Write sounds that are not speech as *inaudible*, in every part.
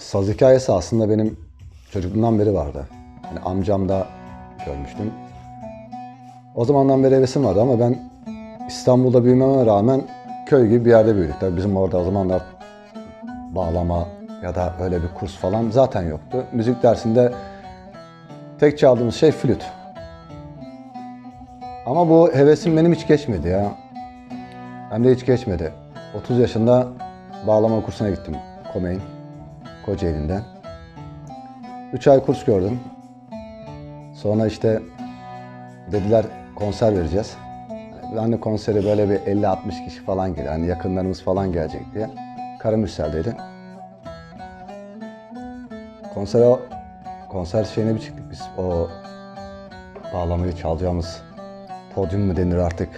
Saz hikayesi aslında benim çocukluğumdan beri vardı. Yani amcam da görmüştüm. O zamandan beri hevesim vardı ama ben İstanbul'da büyümeme rağmen köy gibi bir yerde büyüdük. Tabii bizim orada o zamanlar bağlama ya da öyle bir kurs falan zaten yoktu. Müzik dersinde tek çaldığımız şey flüt. Ama bu hevesim benim hiç geçmedi ya. Hem de hiç geçmedi. 30 yaşında bağlama kursuna gittim. Komeyn. Kocaeli'nde. 3 ay kurs gördüm. Sonra işte dediler konser vereceğiz. Ben de konsere böyle bir 50-60 kişi falan geliyor. Hani yakınlarımız falan gelecek diye. Karamürsel'deydi. Konsere, konser şeyine bir çıktık biz. O bağlamayı çalacağımız podyum mu denir artık.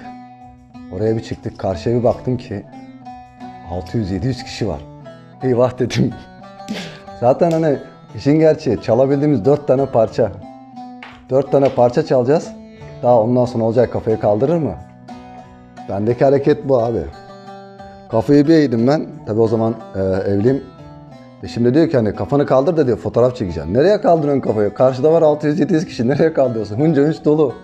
Oraya bir çıktık. Karşıya bir baktım ki 600-700 kişi var. Eyvah dedim. *laughs* Zaten hani işin gerçeği çalabildiğimiz dört tane parça. Dört tane parça çalacağız. Daha ondan sonra olacak kafayı kaldırır mı? Bendeki hareket bu abi. Kafayı bir eğdim ben. Tabii o zaman e, evliyim. E şimdi diyor ki hani kafanı kaldır da diyor fotoğraf çekeceğim. Nereye kaldırıyorsun kafayı? Karşıda var 600-700 kişi. Nereye kaldırıyorsun? Hınca hınç dolu.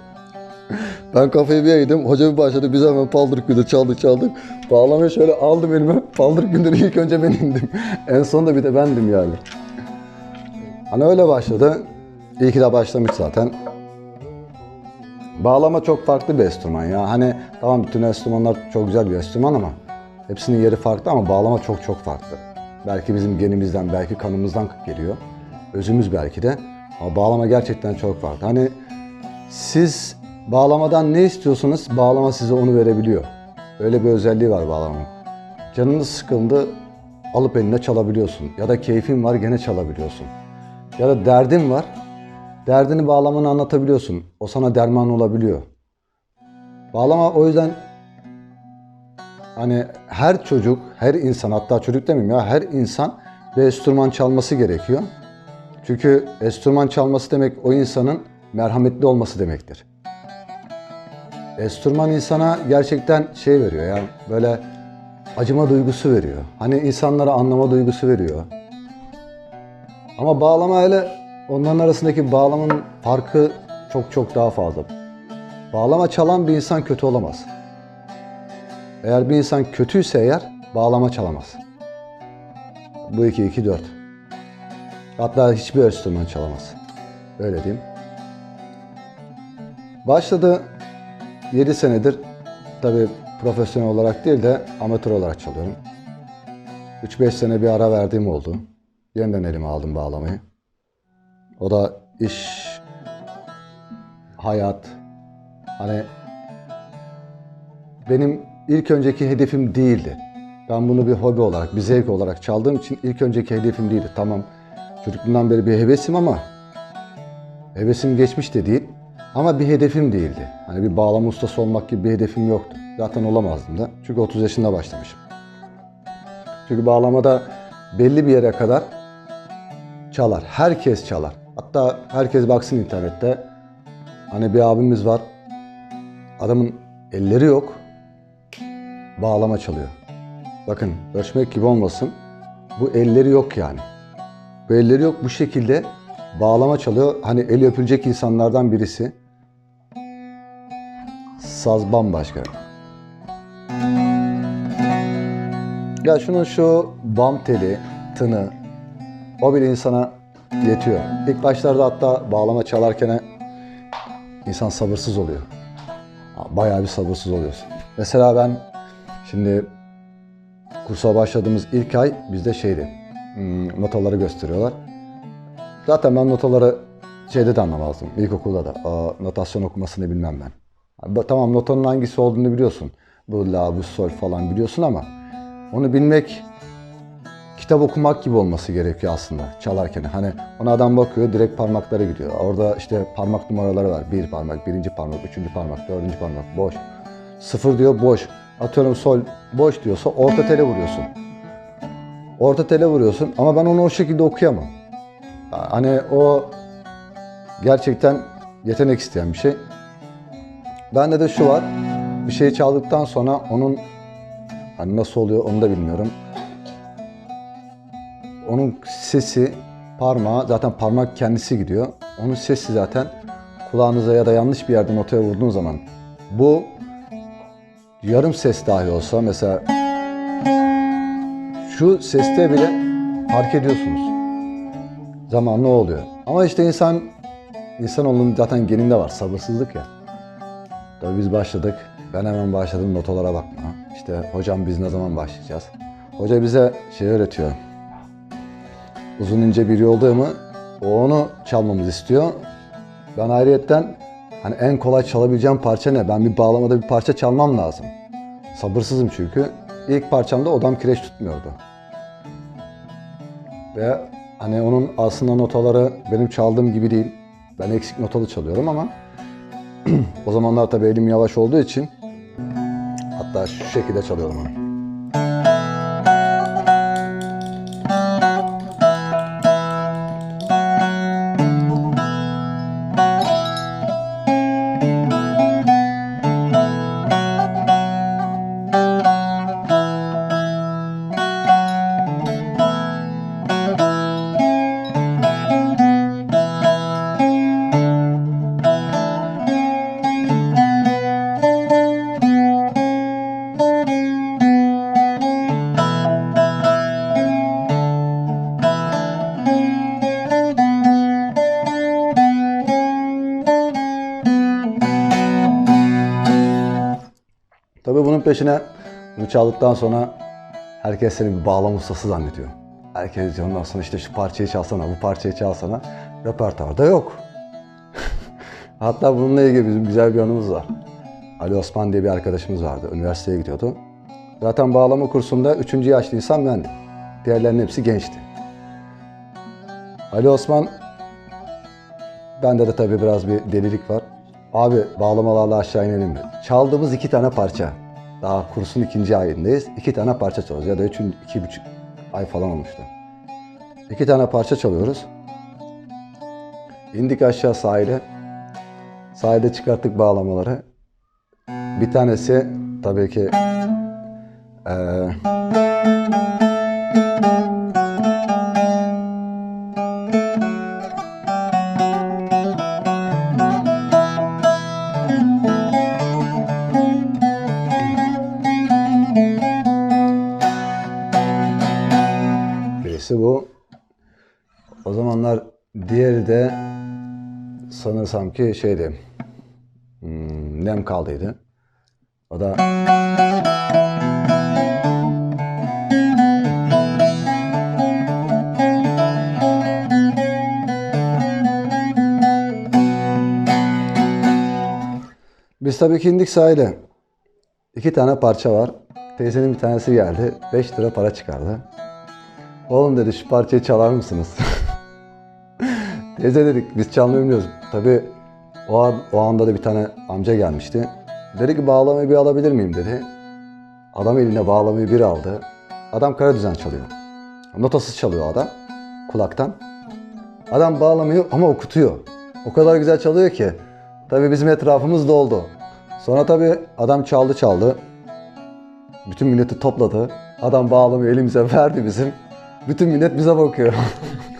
Ben kafayı bir eğdim. Hoca bir başladı. Biz hemen paldır gündür çaldık çaldık. Bağlamayı şöyle aldım elime. Paldır gündür ilk önce ben indim. *laughs* en sonunda bir de bendim yani. Hani öyle başladı. İyi ki de başlamış zaten. Bağlama çok farklı bir enstrüman ya. Hani tamam bütün enstrümanlar çok güzel bir enstrüman ama hepsinin yeri farklı ama bağlama çok çok farklı. Belki bizim genimizden, belki kanımızdan geliyor. Özümüz belki de. Ama bağlama gerçekten çok farklı. Hani siz bağlamadan ne istiyorsanız bağlama size onu verebiliyor. Öyle bir özelliği var bağlamanın. Canınız sıkıldı alıp eline çalabiliyorsun. Ya da keyfin var gene çalabiliyorsun. Ya da derdin var. Derdini bağlamanı anlatabiliyorsun. O sana derman olabiliyor. Bağlama o yüzden hani her çocuk, her insan hatta çocuk demeyeyim ya her insan bir enstrüman çalması gerekiyor. Çünkü enstrüman çalması demek o insanın merhametli olması demektir. Enstrüman insana gerçekten şey veriyor ya böyle acıma duygusu veriyor. Hani insanlara anlama duygusu veriyor. Ama bağlama ile onların arasındaki bağlamanın farkı çok çok daha fazla. Bağlama çalan bir insan kötü olamaz. Eğer bir insan kötüyse eğer bağlama çalamaz. Bu 2 2 4. Hatta hiçbir enstrüman çalamaz. Öyle diyeyim. Başladı 7 senedir tabii profesyonel olarak değil de amatör olarak çalıyorum. 3-5 sene bir ara verdiğim oldu. Yeniden elime aldım bağlamayı. O da iş, hayat, hani benim ilk önceki hedefim değildi. Ben bunu bir hobi olarak, bir zevk olarak çaldığım için ilk önceki hedefim değildi. Tamam çocukluğumdan beri bir hevesim ama hevesim geçmiş de değil. Ama bir hedefim değildi. Hani bir bağlama ustası olmak gibi bir hedefim yoktu. Zaten olamazdım da. Çünkü 30 yaşında başlamışım. Çünkü bağlamada belli bir yere kadar çalar. Herkes çalar. Hatta herkes baksın internette. Hani bir abimiz var. Adamın elleri yok. Bağlama çalıyor. Bakın ölçmek gibi olmasın. Bu elleri yok yani. Bu elleri yok bu şekilde bağlama çalıyor. Hani eli öpülecek insanlardan birisi. Saz bambaşka. Ya şunun şu bam teli, tını, o bile insana yetiyor. İlk başlarda hatta bağlama çalarken insan sabırsız oluyor. Bayağı bir sabırsız oluyorsun. Mesela ben şimdi kursa başladığımız ilk ay bizde şeydi, hmm, notaları gösteriyorlar. Zaten ben notaları şeyde de anlamazdım, ilkokulda da. Notasyon okumasını bilmem ben. Tamam notanın hangisi olduğunu biliyorsun. Bu la, bu sol falan biliyorsun ama onu bilmek kitap okumak gibi olması gerekiyor aslında çalarken. Hani ona adam bakıyor direkt parmaklara gidiyor. Orada işte parmak numaraları var. Bir parmak, birinci parmak, üçüncü parmak, dördüncü parmak boş. Sıfır diyor boş. Atıyorum sol boş diyorsa orta tele vuruyorsun. Orta tele vuruyorsun ama ben onu o şekilde okuyamam. Hani o gerçekten yetenek isteyen bir şey. Bende de şu var. Bir şey çaldıktan sonra onun hani nasıl oluyor onu da bilmiyorum. Onun sesi parmağı zaten parmak kendisi gidiyor. Onun sesi zaten kulağınıza ya da yanlış bir yerde notaya vurduğun zaman bu yarım ses dahi olsa mesela şu seste bile fark ediyorsunuz. Zamanla oluyor. Ama işte insan insanoğlunun zaten geninde var sabırsızlık ya. Tabii biz başladık. Ben hemen başladım notalara bakma. İşte hocam biz ne zaman başlayacağız? Hoca bize şey öğretiyor. Uzun ince bir yolda mı o onu çalmamızı istiyor. Ben ayrıyetten hani en kolay çalabileceğim parça ne? Ben bir bağlamada bir parça çalmam lazım. Sabırsızım çünkü. İlk parçamda odam kireç tutmuyordu. Ve hani onun aslında notaları benim çaldığım gibi değil. Ben eksik notalı çalıyorum ama o zamanlar tabii elim yavaş olduğu için hatta şu şekilde çalıyorum onu. Peşine bunu çaldıktan sonra herkes seni bir bağlama ustası zannediyor. Herkes ondan sonra işte şu parçayı çalsana, bu parçayı çalsana. Repertuarda yok. *laughs* Hatta bununla ilgili bizim güzel bir anımız var. Ali Osman diye bir arkadaşımız vardı. Üniversiteye gidiyordu. Zaten bağlama kursunda üçüncü yaşlı insan bendim. Diğerlerinin hepsi gençti. Ali Osman, bende de tabii biraz bir delilik var. Abi bağlamalarla aşağı inelim mi? Çaldığımız iki tane parça. Daha kursun ikinci ayındayız. İki tane parça çalıyoruz. Ya da üçün, iki buçuk ay falan olmuştu. İki tane parça çalıyoruz. İndik aşağı sahile. Sahilde çıkarttık bağlamaları. Bir tanesi tabii ki eee sanırsam ki şeydi. Hmm, nem kaldıydı. O da Biz tabii ki indik sahile. İki tane parça var. Teyzenin bir tanesi geldi. 5 lira para çıkardı. Oğlum dedi şu parçayı çalar mısınız? *laughs* Teyze dedik biz çalmayı bilmiyoruz. Tabii o, an, o anda da bir tane amca gelmişti. Dedi ki bağlamayı bir alabilir miyim dedi. Adam eline bağlamayı bir aldı. Adam kara düzen çalıyor. Notasız çalıyor adam kulaktan. Adam bağlamayı ama okutuyor. O kadar güzel çalıyor ki. Tabii bizim etrafımız doldu. Sonra tabii adam çaldı çaldı. Bütün milleti topladı. Adam bağlamayı elimize verdi bizim. Bütün millet bize bakıyor. *laughs*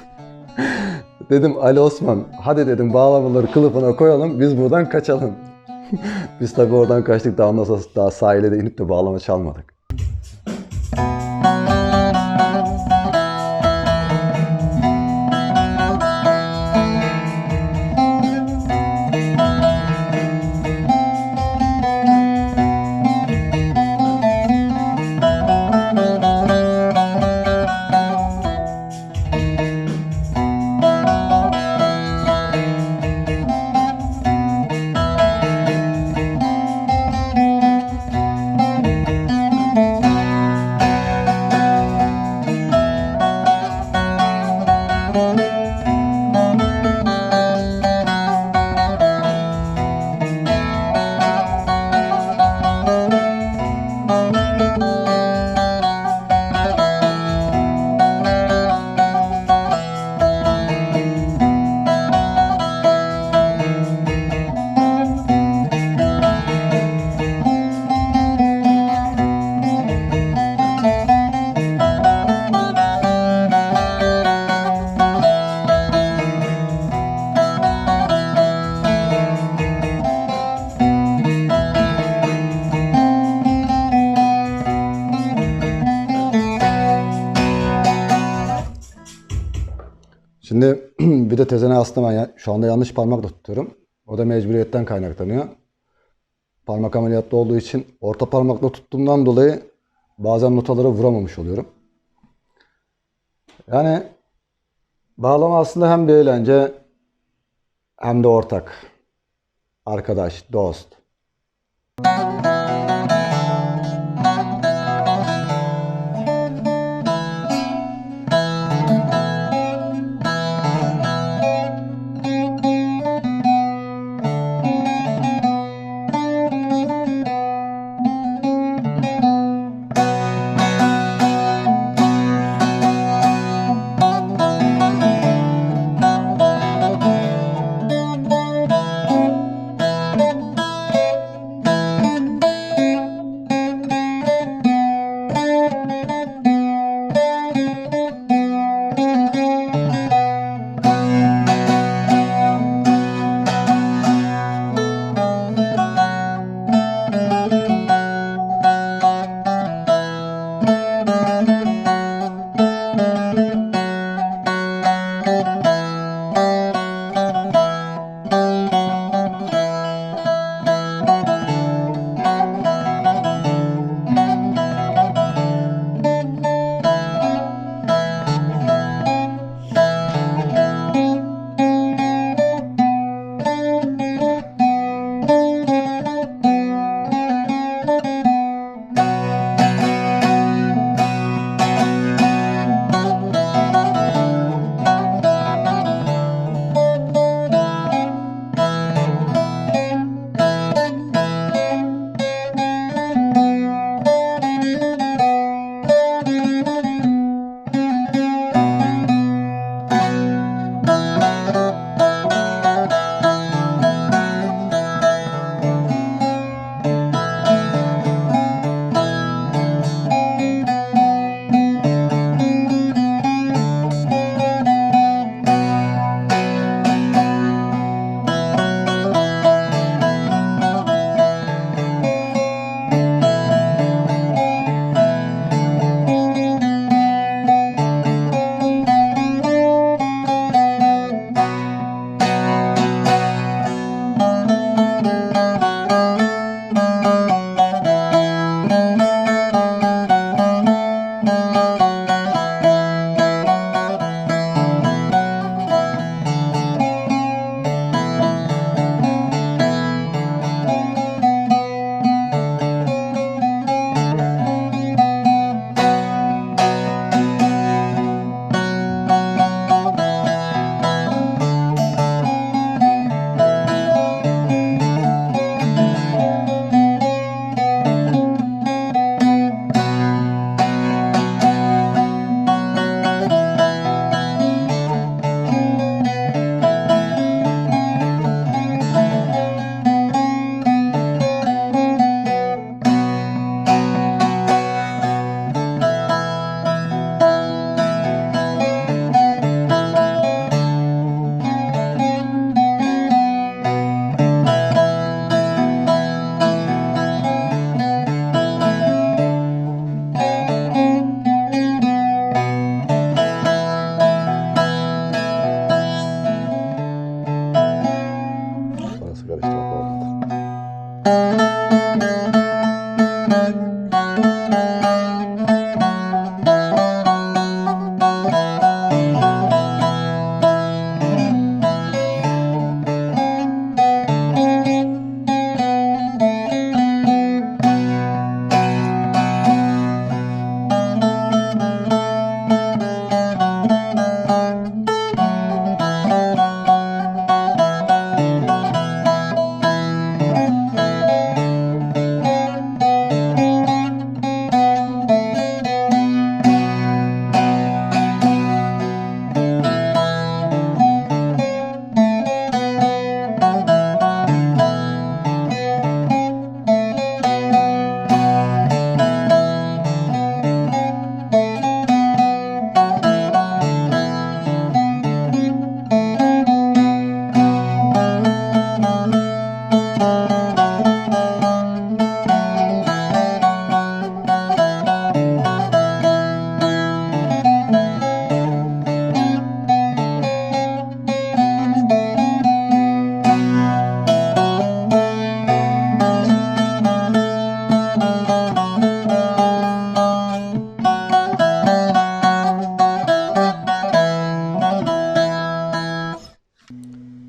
dedim Ali Osman hadi dedim bağlamaları kılıfına koyalım biz buradan kaçalım. *laughs* biz tabii oradan kaçtık daha sonra daha sahile de inip de bağlama çalmadık. De tezene aslında ben ya- şu anda yanlış parmakla tutuyorum. O da mecburiyetten kaynaklanıyor. Parmak ameliyatlı olduğu için orta parmakla tuttuğumdan dolayı bazen notaları vuramamış oluyorum. Yani bağlama aslında hem bir eğlence hem de ortak. Arkadaş, dost. Parası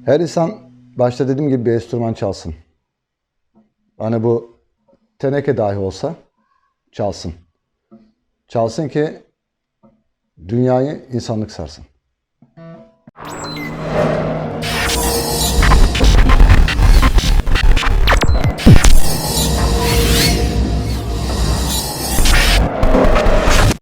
Her insan başta dediğim gibi bir enstrüman çalsın. Hani bu teneke dahi olsa çalsın. Çalsın ki dünyayı insanlık sarsın.